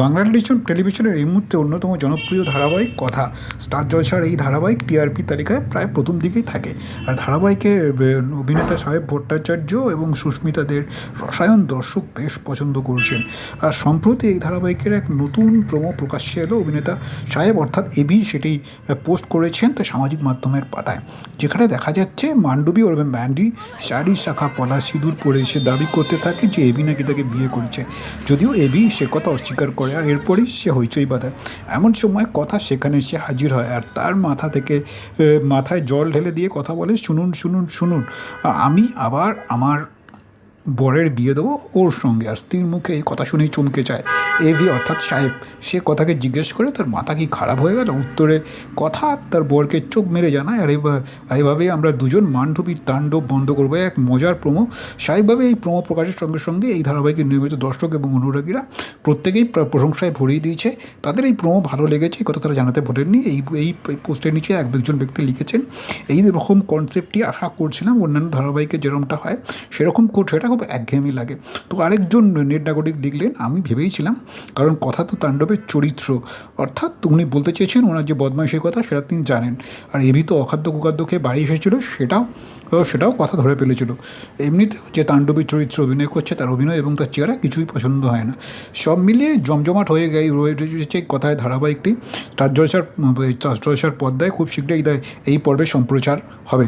Bangla television টেলিভিশনের এই মুহূর্তে অন্যতম জনপ্রিয় ধারাবাহিক কথা। স্টার জলসার এই ধারাবাহিক টিআরপি তালিকায় প্রায় প্রথম দিকেই থাকে। আর ধারাবাহিকে অভিনেতা সাহেব ভট্টাচার্য এবং সুস্মিতাদের রসায়ন দর্শক বেশ পছন্দ করছেন। আর সম্প্রতি এই ধারাবাহিকের এক নতুন প্রোমো প্রকাশ্যে এলো অভিনেতা সাহেব, অর্থাৎ এবি সেটি পোস্ট করেছেন তার সামাজিক মাধ্যমের পাতায়। যেখানে দেখা যাচ্ছে, মান্ডবী ওর ম্যান্ডি শাড়ি শাখা পলা সিঁদুর পরে সে দাবি করতে থাকে যে এবি নাকি তাকে বিয়ে করেছে। যদিও এবি সে কথা অস্বীকার করে আর এরপরই সে হইচই বাঁধায় এমন সময় কথা সেখানে সে হাজির হয় আর তার মাথা থেকে মাথায় জল ঢেলে দিয়ে কথা বলে, শুনুন শুনুন শুনুন, আমি আবার আমার বরের বিয়ে দেবো ওর সঙ্গে। আর স্ত্রীর মুখে এই কথা শুনেই চমকে যায়। এভি অর্থাৎ সাহেব, সে কথাকে জিজ্ঞেস করে, তার মাথা কি খারাপ হয়ে গেল? উত্তরে, কথা তার বরকে চোখ মেরে জানায়। আর এভাবেই আমরা দুজন মান্ডবীর তাণ্ডব বন্ধ করব। এক মজার প্রমো। স্বাভাবিকভাবে এই প্রমো প্রকাশের সঙ্গে সঙ্গে এই ধারাবাহিকের নিয়মিত দর্শক এবং অনুরাগীরা প্রত্যেকেই প্রশংসায় ভরিয়ে দিয়েছে। তাদের এই প্রমো ভালো লেগেছে কথা তারা জানাতে ভোটেননি এই এই পোস্টের নিচে এক একজন ব্যক্তি লিখেছেন, এই রকম কনসেপ্টটি আশা করছিলাম অন্যান্য ধারাবাহিকে যেরকমটা হয়, সেরকম এটা খুব একঘেয়েমি লাগে। তো আরেকজন নেট নাগরিক লিখলেন আমি ভেবেইছিলাম, কারণ কথা তো তাণ্ডবের চরিত্র। অর্থাৎ উনি বলতে চেয়েছেন, ওনার যে বদমাইশের কথা সেটা তিনি জানেন। আর এভি তো অখাদ্য কুখাদ্য খেয়ে বাড়ি এসেছিল, সেটাও সেটাও কথা ধরে ফেলেছিল। এমনিতে যে তাণ্ডবী চরিত্র অভিনয় করছে, তার অভিনয় এবং তার চেহারা কিছুই পছন্দ হয় না। সব মিলিয়ে জমজমাট হয়ে গেই রয়েছে কথায় ধারাবাহিকটি। স্টার জলসার জলসার পর্দায় খুব শীঘ্রই এই পর্বে সম্প্রচার হবে।